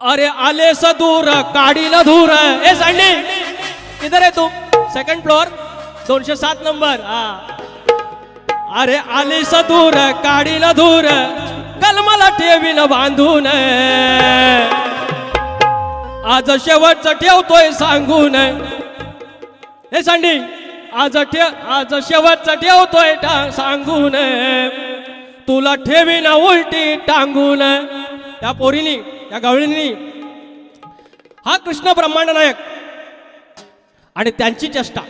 अरे आले दूर काढी न धूर. ए सांडी. किधर आहे तू? सेकंड फ्लोअर दोनशे सात नंबर हा. अरे आले दूर काढी न धूर. कलमाला ठेवीन बांधून. आज शेवटचं ठेवतोय सांगून. हे सांडी. आज ठेव आज शेवटचं ठेवतोय टा- सांगून. तुला ठेवीन उलटी टांगून. त्या पोरीनी या गवळींनी. हा कृष्ण ब्रह्मांड नायक आणि त्यांची चेष्टा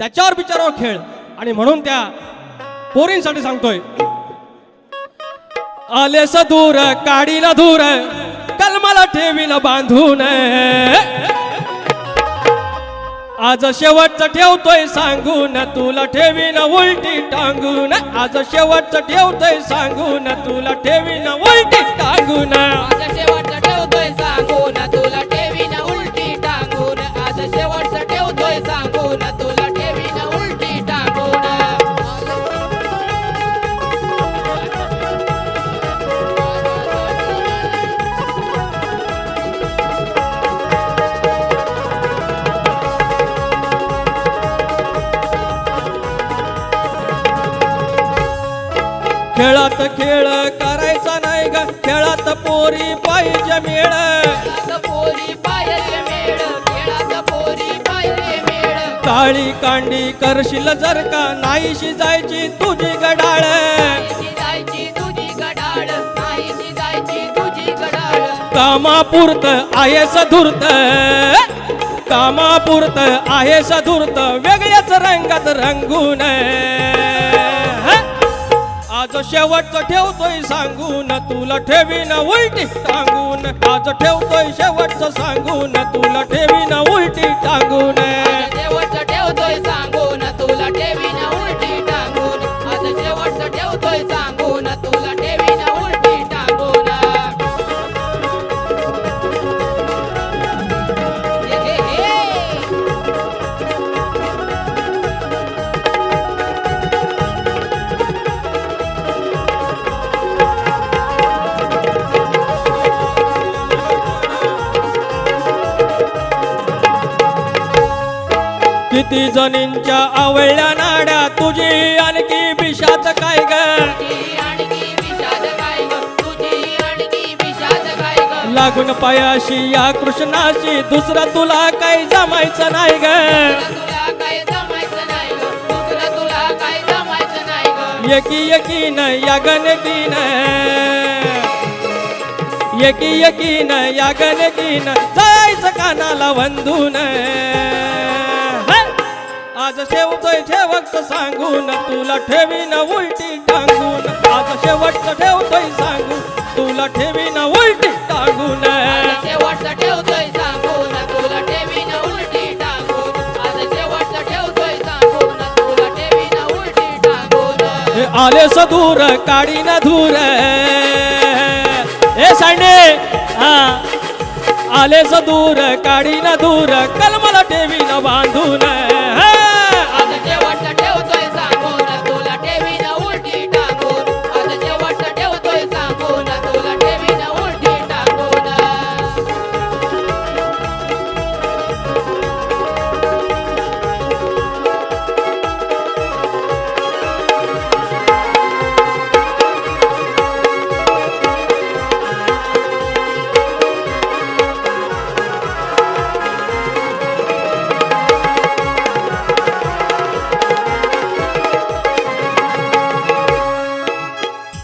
त्याच्यावर बिचारावर खेळ आणि म्हणून त्या पोरींसाठी सांगतोय. आले दूर काडीला धूर कलमाला ठेवीन बांधून. आज शेवटचं ठेवतोय सांगून तुला ठेवीन उलटी टांगून. आज शेवटचं ठेवतोय सांगून तुला ठेवीन उलटी टांगून. आज सांगून तुला ठेवीन उलटी आज ठेवतोय सांगून तुला उलटी खेळात खेळ करायचा ग खेळात पोरी पाहिजे मेळ. खेळात पोरी पायरे मेळ खेळात पोरी पायरे मेळ. काळी कांडी करशील जर का नाहीशी जायची तुझी गडाळ. नाहीशी जायची तुझी गडाळ नाहीशी जायची तुझी गडाळ. कामापुरत आहेस धूर्त कामापुरत आहेस धूर्त वेगळ्याच रंगात रंगून. आज शेवटचं ठेवतोय सांगून तुला ठेवीन उलटी टांगून. आज ठेवतोय शेवटचं सांगून तुला ठेवीन उलटी टांगून. किती जणींच्या आवळल्या नाड्या? तुझी आणखी बिशात काय ग विषाद काय ग? लागून पायाशी या कृष्णाशी दुसरं तुला काही जमायचं नाही ग तुला काय जमायचं नाही ग? दुसरं तुला काय जमायचं एकी या गणकीन एकी या गणकीन जायचं कानाला वंधून आज शेवतोय शेवटचं सांगून तुला ठेवीन उलटी टांगून. आज शेवटचं ठेवतोय सांगून तुला ठेवीन उलटी टांगून. आज शेवटचं ठेवतोय सांगून तुला ठेवीन उलटी टांगून. आज शेवटचं ठेवतोय सांगून तुला ठेवीन उलटी टांगून. आले सदूर काडी न धूर. हे सांडे हा. आले सदूर काडी न धूर. कलमला ठेवी न बांधून. हे!